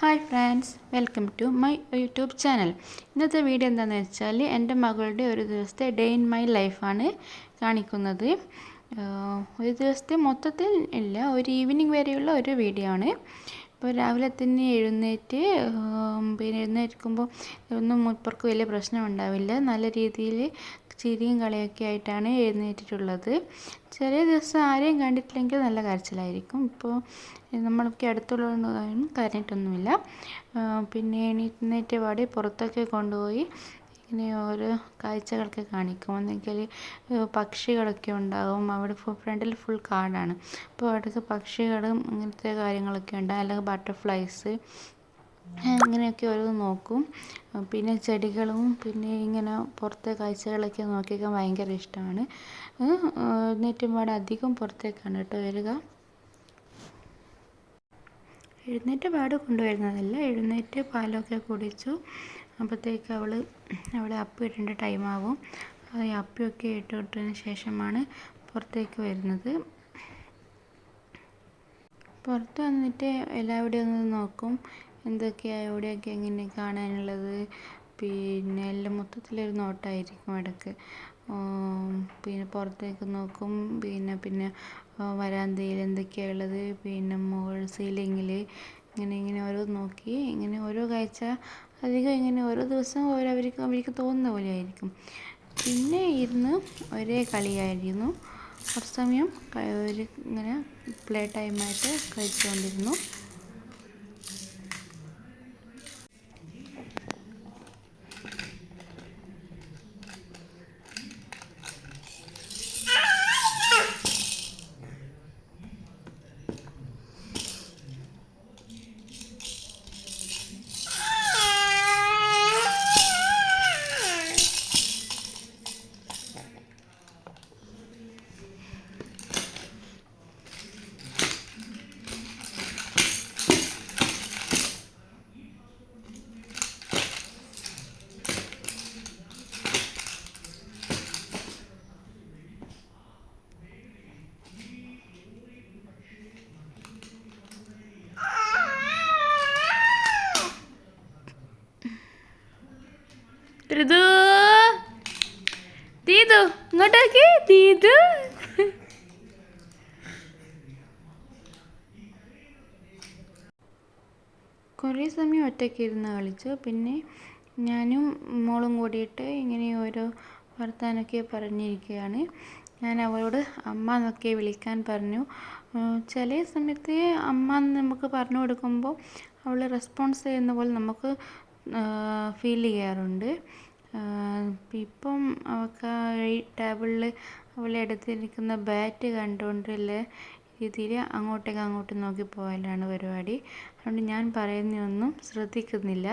Hi friends welcome to my YouTube channel ഇന്നത്തെ video എന്താണെന്ന് വെച്ചാൽ എന്റെ മകളുടെ ഒരു ദിവസത്തെ ഡേ ഇൻ മൈ ലൈഫാണ് കാണിക്കുന്നത്. ഒരു ദിവസത്തെ മൊത്തത്തിൽ ഇല്ല ഒരു ഈവനിങ് വരെയുള്ള ഒരു വീഡിയോ ആണ്. ഇപ്പോൾ രാവിലെ തന്നെ എഴുന്നേറ്റ് പിന്നെ എഴുന്നേൽക്കുമ്പോൾ ഒന്നും മുപ്പർക്ക് വലിയ പ്രശ്നം ഉണ്ടാവില്ല. നല്ല രീതിയിൽ ചിരിയും കളിയൊക്കെ ആയിട്ടാണ് എഴുന്നേറ്റിട്ടുള്ളത്. ചില ദിവസം ആരെയും കണ്ടിട്ടില്ലെങ്കിൽ നല്ല കരച്ചിലായിരിക്കും. ഇപ്പോൾ നമ്മളൊക്കെ അടുത്തുള്ളതുകൊണ്ട് കരഞ്ഞിട്ടൊന്നുമില്ല. പിന്നെ എണീറ്റ് പാടി പുറത്തൊക്കെ കൊണ്ടുപോയി ഇങ്ങനെ ഓരോ കാഴ്ചകളൊക്കെ കാണിക്കും. ഒന്നെങ്കിൽ പക്ഷികളൊക്കെ ഉണ്ടാകും അവിടെ ഫ്രണ്ടിൽ ഫുൾ കാടാണ്. അപ്പോൾ അവിടെയൊക്കെ പക്ഷികളും ഇങ്ങനത്തെ കാര്യങ്ങളൊക്കെ ഉണ്ടാകും അല്ലെങ്കിൽ ബട്ടർഫ്ലൈസ് അങ്ങനെയൊക്കെ ഓരോ നോക്കും. പിന്നെ ചെടികളും പിന്നെ ഇങ്ങനെ പുറത്തെ കാഴ്ചകളൊക്കെ നോക്കിയൊക്കെ ഭയങ്കര ഇഷ്ടമാണ്. എന്നിട്ടും പാടെ അധികം പുറത്തേക്കാണ് കേട്ടോ വരിക. എഴുന്നേറ്റ് പാട് കൊണ്ടുവരുന്നതല്ല. എഴുന്നേറ്റ് പാലൊക്കെ കുടിച്ചു. അപ്പോഴത്തേക്ക് അവൾ അവളെ അപ്പി ഇടേണ്ട ടൈമാവും ഈ അപ്പിയൊക്കെ ഇട്ടിട്ടതിന് ശേഷമാണ് പുറത്തേക്ക് വരുന്നത്. പുറത്ത് വന്നിട്ട് എല്ലാവിടെയും ഒന്ന് നോക്കും. എന്തൊക്കെയാണ് എവിടെയൊക്കെ എങ്ങനെ കാണാനുള്ളത്? പിന്നെ എല്ലാം മൊത്തത്തിലൊരു നോട്ടായിരിക്കും ഇടയ്ക്ക്. പിന്നെ പുറത്തേക്ക് നോക്കും. പിന്നെ പിന്നെ വരാന്തയിൽ എന്തൊക്കെയാണ് ഉള്ളത്? പിന്നെ മുകൾ സീലിങ്ങിൽ ഇങ്ങനെ ഇങ്ങനെ ഓരോ നോക്കി. ഇങ്ങനെ ഓരോ കാഴ്ച അധികം ഇങ്ങനെ ഓരോ ദിവസവും ഓരോ അവർക്ക് അവർക്ക് തോന്നുന്ന പോലെ ആയിരിക്കും പിന്നെ ഇരുന്ന് ഒരേ കളിയായിരുന്നു. കുറച്ച് സമയം ഇങ്ങനെ പ്ലേ ടൈമായിട്ട് കഴിച്ചുകൊണ്ടിരുന്നു ഋതു ദീതു ഇങ്ങോട്ടേക്ക് ദീതു കുറേ സമയം ഒറ്റയ്ക്ക് ഇരുന്ന് കളിച്ചു. പിന്നെ ഞാനും മോളും കൂടിയിട്ട് ഇങ്ങനെ ഓരോ വർത്താനൊക്കെ പറഞ്ഞിരിക്കുകയാണ്. ഞാൻ അവളോട് അമ്മ എന്നൊക്കെ വിളിക്കാൻ പറഞ്ഞു. ചില സമയത്ത് അമ്മ എന്ന് നമുക്ക് പറഞ്ഞു കൊടുക്കുമ്പോൾ അവൾ റെസ്പോൺസ് ചെയ്യുന്ന പോലെ നമുക്ക് ഫീൽ ചെയ്യാറുണ്ട്. ഇപ്പം അവൾക്ക് ഈ ടേബിളിൽ അവൾ എടുത്തിരിക്കുന്ന ബാറ്റ് കണ്ടുകൊണ്ടുള്ള രീതിയിൽ അങ്ങോട്ടേക്ക് അങ്ങോട്ടും നോക്കി പോയാലാണ് പരിപാടി. അതുകൊണ്ട് ഞാൻ പറയുന്നതൊന്നും ശ്രദ്ധിക്കുന്നില്ല.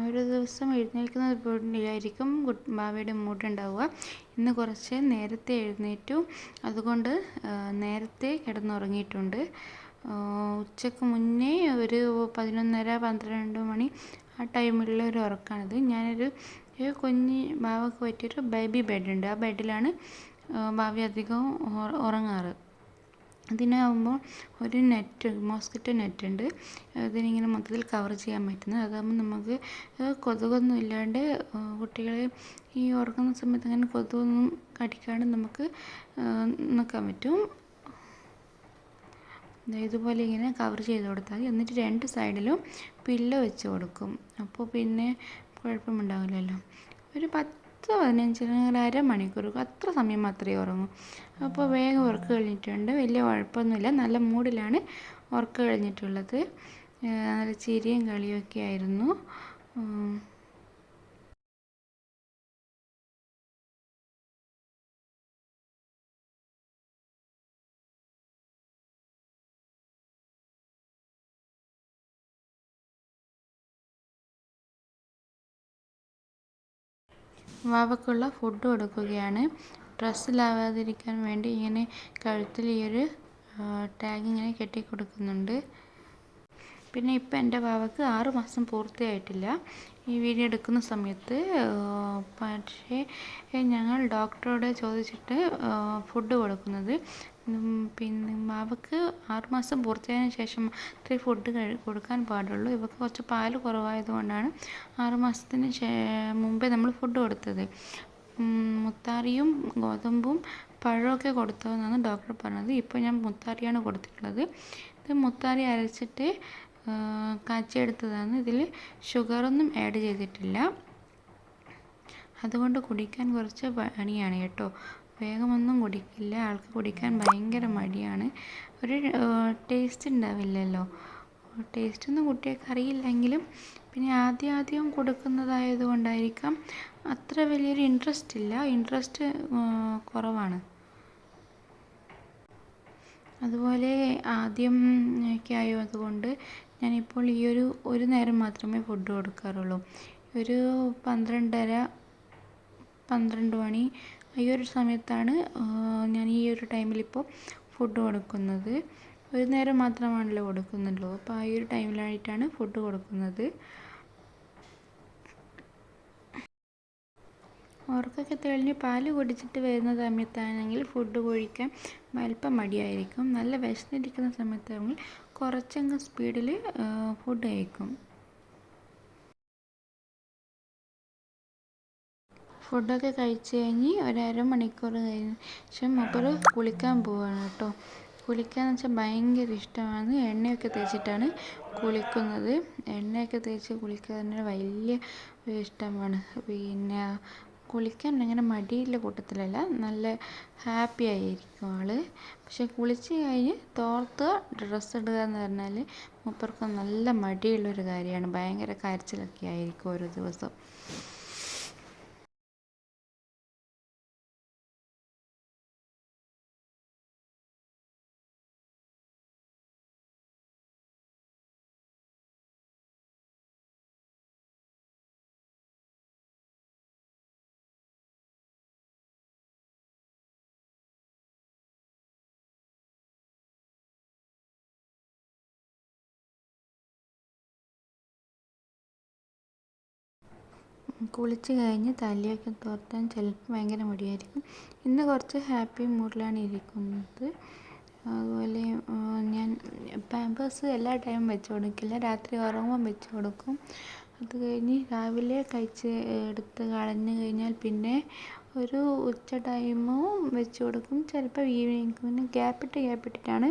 ഓരോ ദിവസം എഴുന്നേൽക്കുന്നത് പോലെയായിരിക്കും ഭാവിയുടെ മൂഡ് ഉണ്ടാവുക ഇന്ന് കുറച്ച് നേരത്തെ എഴുന്നേറ്റു. അതുകൊണ്ട് നേരത്തെ കിടന്നുറങ്ങിയിട്ടുണ്ട്. ഉച്ചയ്ക്ക് മുന്നേ ഒരു പതിനൊന്നര പന്ത്രണ്ട് മണി ആ ടൈമിലുള്ള ഒരു ഉറക്കമാണിത് ഞാനൊരു കുഞ്ഞ് ബാവക്ക് പറ്റിയൊരു ബേബി ബെഡുണ്ട്. ആ ബെഡിലാണ് ഭാവി അധികവും ഉറങ്ങാറ്. ഇതിനാകുമ്പോൾ ഒരു നെറ്റ് മോസ്കിറ്റോ നെറ്റ് ഉണ്ട് അതിനിങ്ങനെ മൊത്തത്തിൽ കവർ ചെയ്യാൻ പറ്റുന്നത്. അതാകുമ്പോൾ നമുക്ക് കൊതുകൊന്നും ഇല്ലാണ്ട് കുട്ടികളെ ഈ ഉറങ്ങുന്ന സമയത്ത് അങ്ങനെ കൊതുകൊന്നും കടിക്കാണ്ട് നമുക്ക് നിൽക്കാൻ പറ്റും. ഇതുപോലെ ഇങ്ങനെ കവർ ചെയ്ത് കൊടുത്താൽ മതി. എന്നിട്ട് രണ്ട് സൈഡിലും പില്ല വെച്ച് കൊടുക്കും. അപ്പോൾ പിന്നെ കുഴപ്പമുണ്ടാവില്ലല്ലോ. ഒരു പത്ത് പതിനഞ്ച് അരമണിക്കൂർ അത്ര സമയം മാത്രമേ ഉറങ്ങൂ. അപ്പോൾ വേഗം ഉറക്കം കഴിഞ്ഞിട്ടുണ്ട്. വലിയ കുഴപ്പമൊന്നുമില്ല. നല്ല മൂഡിലാണ് ഉറക്കം കഴിഞ്ഞിട്ടുള്ളത്. നല്ല ചിരിയും കളിയൊക്കെ ആയിരുന്നു. വാവക്കുള്ള ഫുഡ് കൊടുക്കുകയാണ്. ഡ്രസ്സിലാവാതിരിക്കാൻ വേണ്ടി ഇങ്ങനെ കഴുത്തിൽ ഈ ഒരു ടാഗ് ഇങ്ങനെ കെട്ടി കൊടുക്കുന്നുണ്ട് പിന്നെ ഇപ്പം എന്റെ വാവക്ക് ആറ് മാസം പൂർത്തിയായിട്ടില്ല. ഈ വീഡിയോ എടുക്കുന്ന സമയത്ത് പക്ഷേ ഞങ്ങൾ ഡോക്ടറോട് ചോദിച്ചിട്ട് ഫുഡ് കൊടുക്കുന്നത്. പിന്നെ വാവക്ക് ആറുമാസം പൂർത്തിയായതിനു ശേഷം മാത്രമേ ഫുഡ് കൊടുക്കാൻ പാടുള്ളൂ. ഇവക്ക് കുറച്ച് പാൽ കുറവായതുകൊണ്ടാണ് ആറുമാസത്തിന് മുമ്പേ നമ്മൾ ഫുഡ് കൊടുത്തത്. മുത്താറിയും ഗോതമ്പും പഴമൊക്കെ കൊടുത്തതെന്നാണ് ഡോക്ടർ പറഞ്ഞത്. ഇപ്പോൾ ഞാൻ മുത്താറിയാണ് കൊടുത്തിട്ടുള്ളത്. ഇത് മുത്താറി അരച്ചിട്ട് കാച്ചിയെടുത്തതാണ്. ഇതിൽ ഷുഗറൊന്നും ആഡ് ചെയ്തിട്ടില്ല. അതുകൊണ്ട് കുടിക്കാൻ കുറച്ച് പണിയാണ് കേട്ടോ. വേഗമൊന്നും കുടിക്കില്ല. ആൾക്ക് കുടിക്കാൻ ഭയങ്കര മടിയാണ്. ഒരു ടേസ്റ്റ് ഉണ്ടാവില്ലല്ലോ. ടേസ്റ്റൊന്നും കുട്ടികൾക്ക് അറിയില്ലെങ്കിലും പിന്നെ ആദ്യം ആദ്യം കൊടുക്കുന്നതായത് കൊണ്ടായിരിക്കാം അത്ര വലിയൊരു ഇൻട്രസ്റ്റ് ഇല്ല. ഇൻട്രസ്റ്റ് കുറവാണ്. അതുപോലെ ആദ്യം ഒക്കെ ആയതുകൊണ്ട് ഞാനിപ്പോൾ ഈ ഒരു ഒരു നേരം മാത്രമേ ഫുഡ് കൊടുക്കാറുള്ളൂ. ഒരു പന്ത്രണ്ടര പന്ത്രണ്ട് മണി ഈ ഒരു സമയത്താണ് ഞാൻ ഈ ഒരു ടൈമിലിപ്പോൾ ഫുഡ് കൊടുക്കുന്നത്. ഒരു നേരം മാത്രമാണല്ലോ കൊടുക്കുന്നുള്ളൂ. അപ്പോൾ ആ ഒരു ടൈമിലായിട്ടാണ് ഫുഡ് കൊടുക്കുന്നത്. ഉറക്കമൊക്കെ തെളിഞ്ഞ് പാൽ കുടിച്ചിട്ട് വരുന്ന സമയത്താണെങ്കിൽ ഫുഡ് കഴിക്കാൻ അല്പം മടിയായിരിക്കും. നല്ല വിശന്നിരിക്കുന്ന സമയത്താണെങ്കിൽ കുറച്ചങ്ങ് സ്പീഡിൽ ഫുഡ് കഴിക്കും. ഫുഡൊക്കെ കഴിച്ച് കഴിഞ്ഞ് ഒരു മണിക്കൂർ കഴിഞ്ഞ ശേഷം മൂപ്പർ കുളിക്കാൻ പോവാണ് കേട്ടോ. കുളിക്കാന്ന് വെച്ചാൽ ഭയങ്കര ഇഷ്ടമാണ്. എണ്ണയൊക്കെ തേച്ചിട്ടാണ് കുളിക്കുന്നത്. എണ്ണയൊക്കെ തേച്ച് കുളിക്കാൻ വലിയ ഇഷ്ടമാണ്. പിന്നെ കുളിക്കാൻ അങ്ങനെ മടിയുള്ള കൂട്ടത്തിലല്ല നല്ല ഹാപ്പി ആയിരിക്കും ആൾ പക്ഷെ കുളിച്ച് കഴിഞ്ഞ് തോർത്തുക ഡ്രസ്സ് ഇടുക എന്ന് പറഞ്ഞാൽ മൂപ്പർക്ക് നല്ല മടിയുള്ളൊരു കാര്യമാണ്. ഭയങ്കര കരച്ചിലൊക്കെ ആയിരിക്കും ഓരോ ദിവസം. കുളിച്ച് കഴിഞ്ഞ് തലയൊക്കെ തോർത്താൻ ചിലപ്പോൾ ഭയങ്കര മടിയായിരിക്കും. ഇന്ന് കുറച്ച് ഹാപ്പി മൂഡിലാണ് ഇരിക്കുന്നത്. അതുപോലെ ഞാൻ പാമ്പേഴ്സ് എല്ലാ ടൈമും വെച്ച് കൊടുക്കില്ല. രാത്രി ഉറങ്ങുമ്പോൾ വെച്ച് കൊടുക്കും. അത് കഴിഞ്ഞ് രാവിലെ കഴിച്ച് എടുത്ത് കളഞ്ഞ് കഴിഞ്ഞാൽ പിന്നെ ഒരു ഉച്ച ടൈമും വെച്ച് കൊടുക്കും. ചിലപ്പോൾ ഈവനിങ് പിന്നെ ഗ്യാപ്പിട്ട് ഗ്യാപ്പിട്ടിട്ടാണ്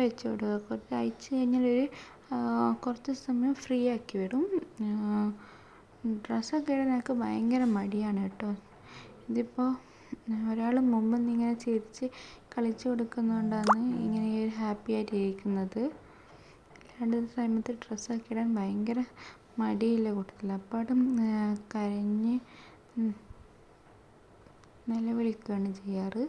വെച്ച് കൊടുക്കുക. കുറച്ച് കഴിച്ച് കഴിഞ്ഞാൽ ഒരു കുറച്ച് സമയം ഫ്രീ ആക്കി വിടും. ഡ്രസ്സൊക്കെ ഇടാൻ എനിക്ക് ഭയങ്കര മടിയാണ് കേട്ടോ. ഇതിപ്പോൾ ഒരാൾ മുമ്പ് നിന്ന് ഇങ്ങനെ ചിരിച്ച് കളിച്ചു കൊടുക്കുന്നതുകൊണ്ടാണ് ഇങ്ങനെ ഒരു ഹാപ്പി ആയിട്ട് ഇരിക്കുന്നത്. അല്ലാണ്ട് സമയത്ത് ഡ്രസ്സൊക്കെ ഇടാൻ ഭയങ്കര മടിയുള്ള കൂട്ടത്തില്ല അപ്പാടും കരഞ്ഞ് നിലവിളിക്കുകയാണ് ചെയ്യാറ്.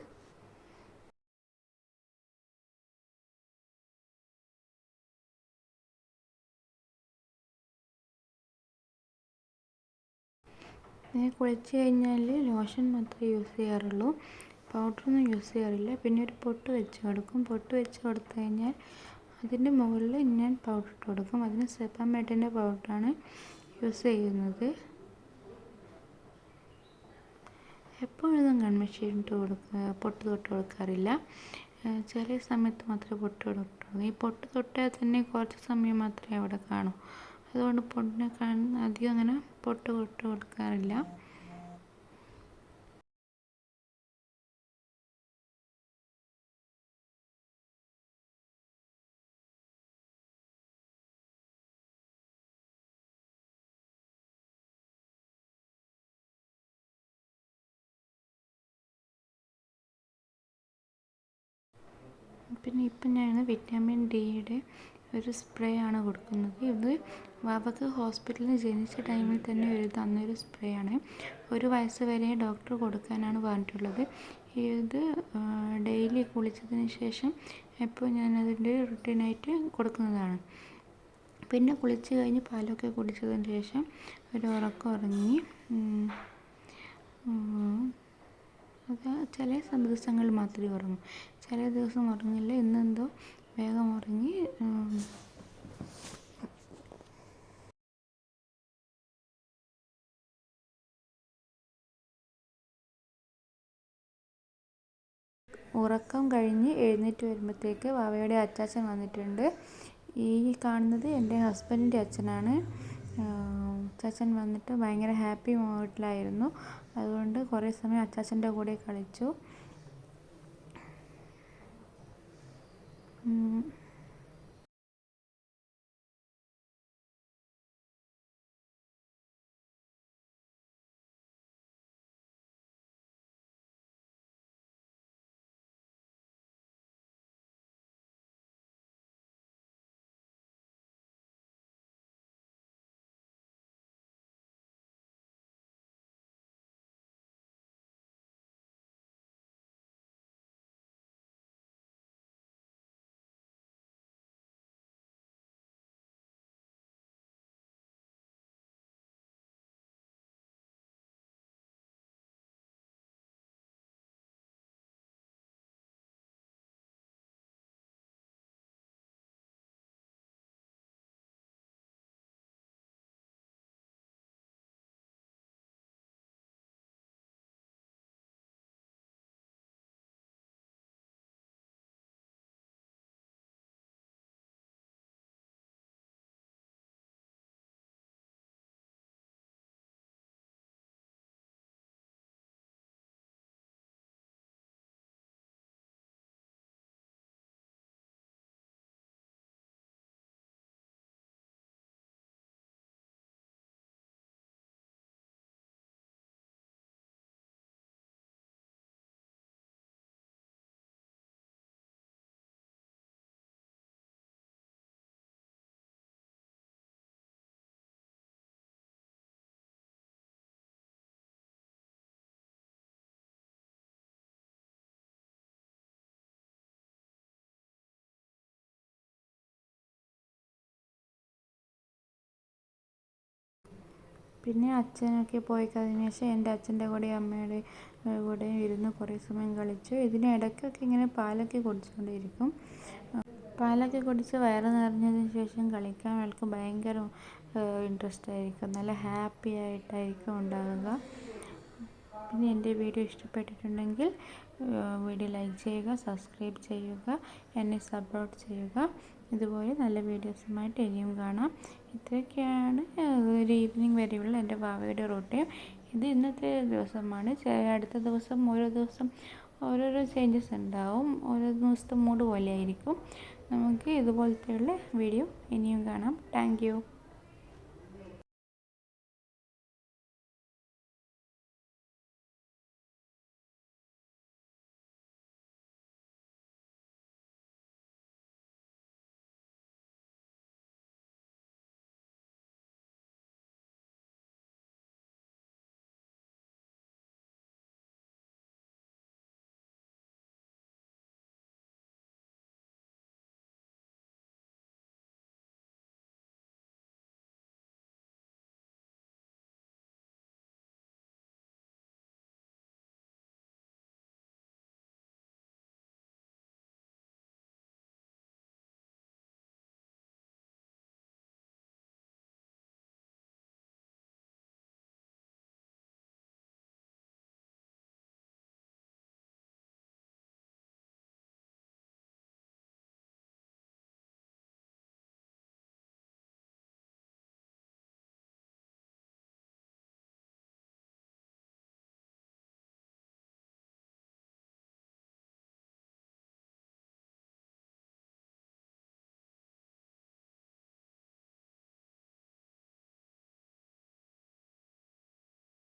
കുളിച്ച് കഴിഞ്ഞാൽ ലോഷൻ മാത്രമേ യൂസ് ചെയ്യാറുള്ളൂ. പൗഡറൊന്നും യൂസ് ചെയ്യാറില്ല. പിന്നെ ഒരു പൊട്ട് വെച്ച് കൊടുക്കും. പൊട്ട് വെച്ച് കൊടുത്തു കഴിഞ്ഞാൽ അതിന്റെ മുകളിൽ ഞാൻ പൗഡർ ഇട്ട് കൊടുക്കും. അതിന് സെപ്പമേറ്റിന്റെ പൗഡറാണ് യൂസ് ചെയ്യുന്നത്. എപ്പോഴൊന്നും കൺമഷി ഇട്ട് കൊടുക്കുക പൊട്ട് തൊട്ട് കൊടുക്കാറില്ല. ചില സമയത്ത് മാത്രമേ പൊട്ട് തൊട്ടുള്ളൂ. ഈ പൊട്ട് തൊട്ടാൽ തന്നെ കുറച്ച് സമയം മാത്രമേ അവിടെ കാണൂ. അതുകൊണ്ട് പൊട്ടിനെ അധികം അങ്ങനെ പൊട്ട് പൊട്ട് കൊടുക്കാറില്ല. പിന്നെ ഇപ്പം ഞാൻ വിറ്റാമിൻ ഡിയുടെ ഒരു സ്പ്രേ ആണ് കൊടുക്കുന്നത്. ഇത് വാവക്ക് ഹോസ്പിറ്റലിൽ ജനിച്ച ടൈമിൽ തന്നെ ഒരു തന്നൊരു സ്പ്രേ ആണ്. ഒരു വയസ്സ് വരെ ഡോക്ടർ കൊടുക്കാനാണ് പറഞ്ഞിട്ടുള്ളത്. ഇത് ഡെയിലി കുളിച്ചതിന് ശേഷം എപ്പോൾ ഞാനതിന്റെ റുട്ടീനായിട്ട് കൊടുക്കുന്നതാണ്. പിന്നെ കുളിച്ച് കഴിഞ്ഞ് പാലൊക്കെ കുടിച്ചതിന് ശേഷം ഒരു ഉറക്കം ഉറങ്ങി അത് ചില ദിവസങ്ങളിൽ മാത്രമേ ഉറങ്ങൂ. ചില ദിവസം ഉറങ്ങില്ല. ഇന്നെന്തോ വേഗം ഉറങ്ങി ഉറക്കം കഴിഞ്ഞ് എഴുന്നേറ്റ് വരുമ്പോഴത്തേക്ക് വാവയുടെ അച്ചാച്ചൻ വന്നിട്ടുണ്ട്. ഈ കാണുന്നത് എന്റെ ഹസ്ബൻഡിന്റെ അച്ഛനാണ്. അച്ചാച്ചൻ വന്നിട്ട് ഭയങ്കര ഹാപ്പി മൂഡിലായിരുന്നു അതുകൊണ്ട് കുറേ സമയം അച്ചാച്ചന്റെ കൂടെ കളിച്ചു. 嗯。പിന്നെ അച്ഛനൊക്കെ പോയി കഴിഞ്ഞ ശേഷം എന്റെ അച്ഛന്റെ കൂടെ അമ്മയുടെ കൂടെ ഇരുന്ന് കുറേ സമയം കളിച്ചു. ഇതിനിടയ്ക്കൊക്കെ ഇങ്ങനെ പാലൊക്കെ കുടിച്ചുകൊണ്ടിരിക്കും. പാലൊക്കെ കുടിച്ച് വയറ് നിറഞ്ഞതിന് ശേഷം കളിക്കാൻ അവൾക്ക് ഭയങ്കര ഇൻട്രസ്റ്റ് ആയിരിക്കും. നല്ല ഹാപ്പി ആയിട്ടായിരിക്കും ഉണ്ടാകുക പിന്നെ എന്റെ വീഡിയോ ഇഷ്ടപ്പെട്ടിട്ടുണ്ടെങ്കിൽ വീഡിയോ ലൈക്ക് ചെയ്യുക സബ്സ്ക്രൈബ് ചെയ്യുക എന്നെ സപ്പോർട്ട് ചെയ്യുക. ഇതുപോലെ നല്ല വീഡിയോസുമായിട്ട് ഇനിയും കാണാം. ഇത്രയൊക്കെയാണ് ഒരു ഈവനിങ് വരെയുള്ള എന്റെ വാവയുടെ റൂട്ടീൻ ഇത് ഇന്നത്തെ ദിവസമാണ്. അടുത്ത ദിവസം ഓരോ ദിവസം ഓരോരോ ചേഞ്ചസ് ഉണ്ടാവും. ഓരോ ദിവസത്തെ മൂഡ് പോലെ ആയിരിക്കും നമുക്ക് ഇതുപോലത്തെയുള്ള വീഡിയോ ഇനിയും കാണാം. താങ്ക്